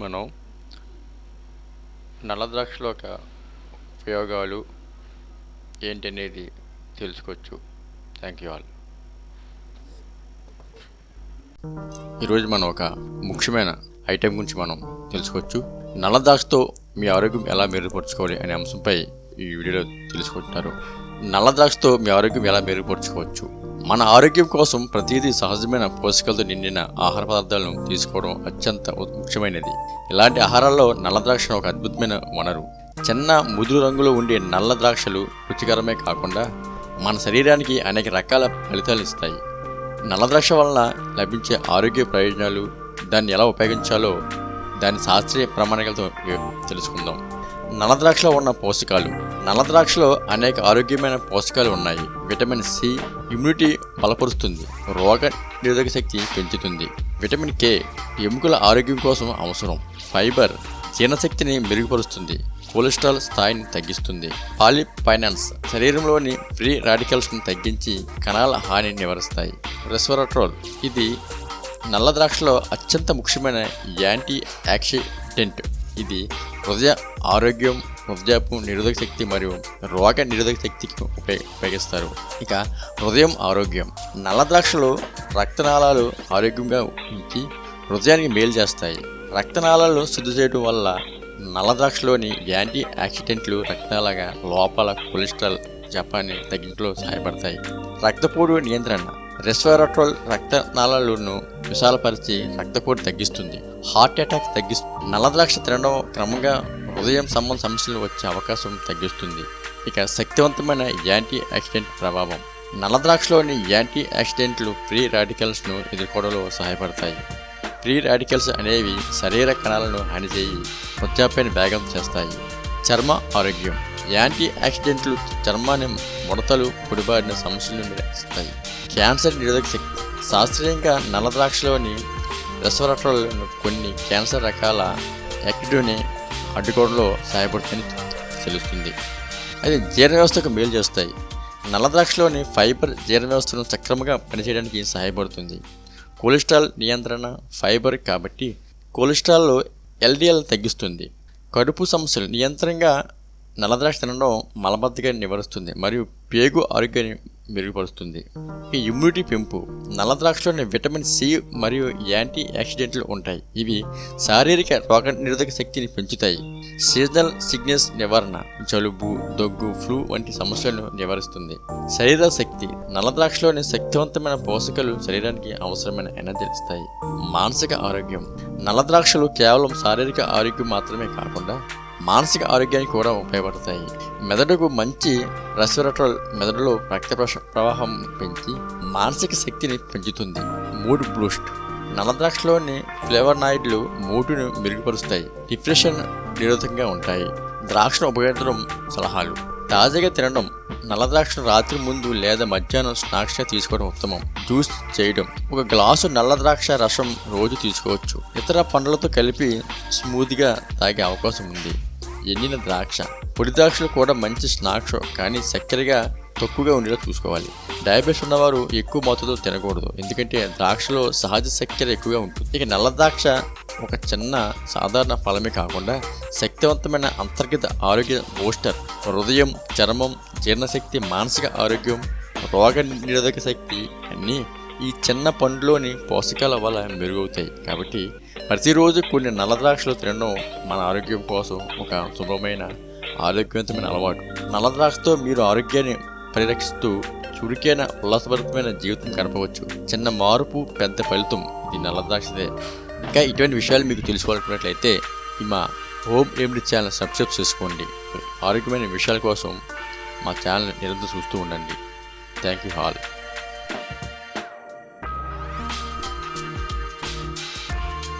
మనం నల్ల ద్రాక్షల యొక్క ఉపయోగాలు ఏంటనేది తెలుసుకోవచ్చు. థ్యాంక్ యూ ఆల్ ఈరోజు మనం ఒక ముఖ్యమైన ఐటెం గురించి మనం తెలుసుకోవచ్చు. నల్ల ద్రాక్షతో మీ ఆరోగ్యం ఎలా మెరుగుపరుచుకోవాలి అనే అంశంపై ఈ వీడియోలో తెలుసుకుంటున్నారు నల్ల ద్రాక్షతో మీ ఆరోగ్యం ఎలా మెరుగుపరుచుకోవచ్చు? మన ఆరోగ్యం కోసం ప్రతిదీ సహజమైన పోషకాలతో నిండిన ఆహార పదార్థాలను తీసుకోవడం అత్యంత ముఖ్యమైనది. ఇలాంటి ఆహారాల్లో నల్ల ద్రాక్ష ఒక అద్భుతమైన వనరు. చిన్న ముదురు రంగులో ఉండే నల్ల ద్రాక్షలు రుచికరమే కాకుండా మన శరీరానికి అనేక రకాల ఫలితాలు ఇస్తాయి. నల్ల ద్రాక్ష వలన లభించే ఆరోగ్య ప్రయోజనాలు దాన్ని ఎలా ఉపయోగించాలో దాని శాస్త్రీయ ప్రమాణికలతో తెలుసుకుందాం. నల్ల ద్రాక్షలో ఉన్న పోషకాలు. నల్ల ద్రాక్షలో అనేక ఆరోగ్యమైన పోషకాలు ఉన్నాయి. విటమిన్ సి ఇమ్యూనిటీ బలపరుస్తుంది రోగ నిరోధక శక్తి పెంచుతుంది. విటమిన్ కే ఎముకల ఆరోగ్యం కోసం అవసరం. ఫైబర్ జీర్ణశక్తిని మెరుగుపరుస్తుంది కొలెస్ట్రాల్ స్థాయిని తగ్గిస్తుంది. పాలిఫైనాన్స్ శరీరంలోని ఫ్రీ రాడికల్స్ను తగ్గించి కణాల హాని నివారిస్తాయి. రెస్వరట్రోల్ ఇది నల్ల ద్రాక్షలో అత్యంత ముఖ్యమైన యాంటీ యాక్సిడెంట్ ఇది హృదయ ఆరోగ్యం హృదయపు నిరోధక శక్తి మరియు రోగ నిరోధక శక్తికి ఉపయోగిస్తారు. ఇక హృదయం ఆరోగ్యం. నల్ల ద్రాక్షలు రక్తనాళాలు ఆరోగ్యంగా ఉంచి హృదయానికి మేలు చేస్తాయి. రక్తనాళాలను శుద్ధి చేయడం వల్ల నల్ల ద్రాక్షలోని యాంటీ యాక్సిడెంట్లు రక్తనాళగా లోపల కొలెస్ట్రాల్ జపాన్ని తగ్గించడంలో సహాయపడతాయి. రక్తపోటు నియంత్రణ. రెస్వెరాట్రోల్ రక్తనాళాలను విశాలపరిచి రక్తపోటు తగ్గిస్తుంది. హార్ట్ అటాక్ తగ్గిస్తుంది నల్ల ద్రాక్ష తినడం క్రమంగా హృదయం సంబంధ సమస్యలు వచ్చే అవకాశం తగ్గిస్తుంది. ఇక శక్తివంతమైన యాంటీ యాక్సిడెంట్ ప్రభావం. నల్ల ద్రాక్షలోని యాంటీ యాక్సిడెంట్లు ఫ్రీ రాడికల్స్ను ఎదుర్కోవడంలో సహాయపడతాయి. ఫ్రీ రాడికల్స్ అనేవి శరీర కణాలను హానిచేయి వృద్ధాప్యాన్ని వేగం చేస్తాయి. చర్మ ఆరోగ్యం. యాంటీ యాక్సిడెంట్లు చర్మాన్ని ముడతలు పొడిబారిన సమస్యలను నిరసిస్తాయి. క్యాన్సర్ నిరోధక శక్తి. శాస్త్రీయంగా నల్ల ద్రాక్షలోని రెస్వరట్రోలను కొన్ని క్యాన్సర్ రకాల యాక్టివ్ని అడ్డుకోవడంలో సహాయపడుతుందని తెలుస్తుంది. అది జీర్ణ వ్యవస్థకు మేలు చేస్తాయి. నల్లద్రాక్షలోని ఫైబర్ జీర్ణ వ్యవస్థను సక్రమంగా పనిచేయడానికి సహాయపడుతుంది. కొలెస్ట్రాల్ నియంత్రణ ఫైబర్ కాబట్టి కొలెస్ట్రాల్లో ఎల్డిఎల్ తగ్గిస్తుంది. కడుపు సమస్యలు నియంత్రణగా నల్లద్రాక్ష తినడం మలబద్ధకాన్ని నివారిస్తుంది. మరియు పేగు ఆరోగ్యాన్ని మెరుగుపరుస్తుంది. ఈ ఇమ్యూనిటీ పెంపు నల్లద్రాక్షలోని విటమిన్ సి మరియు యాంటీ యాక్సిడెంట్లు ఉంటాయి. ఇవి శారీరక రోగ నిరోధక శక్తిని పెంచుతాయి. సీజనల్ సిగ్నెస్ నివారణ జలుబు దగ్గు ఫ్లూ వంటి సమస్యలను నివారిస్తుంది. శరీర శక్తి నల్లద్రాక్షలోని శక్తివంతమైన పోషకాలు శరీరానికి అవసరమైన ఎనర్జీ ఇస్తాయి. మానసిక ఆరోగ్యం నల్లద్రాక్షలు కేవలం శారీరక ఆరోగ్యం మాత్రమే కాకుండా మానసిక ఆరోగ్యానికి కూడా ఉపయోగపడతాయి. మెదడుకు మంచి రెస్వరట్రోల్ మెదడులో రక్త ప్రవాహం పెంచి మానసిక శక్తిని పెంచుతుంది. Mood Boost. నల్లద్రాక్షలోని ఫ్లేవర్నాయిడ్లు మూడును మెరుగుపరుస్తాయి. డిప్రెషన్ నిరోధకంగా ఉంటాయి. ద్రాక్షను ఉపయోగించడం సలహాలు. తాజాగా తినడం. నల్లద్రాక్షను రాత్రి ముందు లేదా మధ్యాహ్నం స్నాక్స్గా తీసుకోవడం ఉత్తమం. జ్యూస్ చేయడం. ఒక గ్లాసు నల్లద్రాక్ష రసం రోజు తీసుకోవచ్చు. ఇతర పండ్లతో కలిపి స్మూత్గా తాగే అవకాశం ఉంది. ఎండిన ద్రాక్ష. పొడి ద్రాక్షలు కూడా మంచి స్నాక్స్ కానీ చక్కెరగా తక్కువగా ఉండేలా చూసుకోవాలి. డయాబెటీస్ ఉన్నవారు ఎక్కువ మోతాదులో తినకూడదు. ఎందుకంటే ద్రాక్షలో సహజ చక్కెర ఎక్కువగా ఉంటుంది. ఇక నల్ల ద్రాక్ష ఒక చిన్న సాధారణ ఫలమే కాకుండా శక్తివంతమైన అంతర్గత ఆరోగ్య బూస్టర్. హృదయం చర్మం జీర్ణశక్తి మానసిక ఆరోగ్యం రోగ నిరోధక శక్తి అన్నీ ఈ చిన్న పండులోని పోషకాల వల్ల మెరుగవుతాయి. కాబట్టి ప్రతిరోజు కొన్ని నల్ల ద్రాక్షలు తినడం మన ఆరోగ్యం కోసం ఒక శుభమైన ఆరోగ్యవంతమైన అలవాటు. నల్ల ద్రాక్షతో మీరు ఆరోగ్యాన్ని పరిరక్షిస్తూ చురుకైన ఉల్లాసభరితమైన జీవితం గడపవచ్చు. చిన్న మార్పు పెద్ద ఫలితం ఇది నల్ల ద్రాక్షదే ఇంకా ఇటువంటి విషయాలు మీకు తెలుసుకోవాలనుకున్నట్లయితే ఈ మా హోమ్ రెమెడీ ఛానల్ సబ్స్క్రైబ్ చేసుకోండి. ఆరోగ్యమైన విషయాల కోసం మా ఛానల్ నిరంతరం చూస్తూ ఉండండి. Thank you hall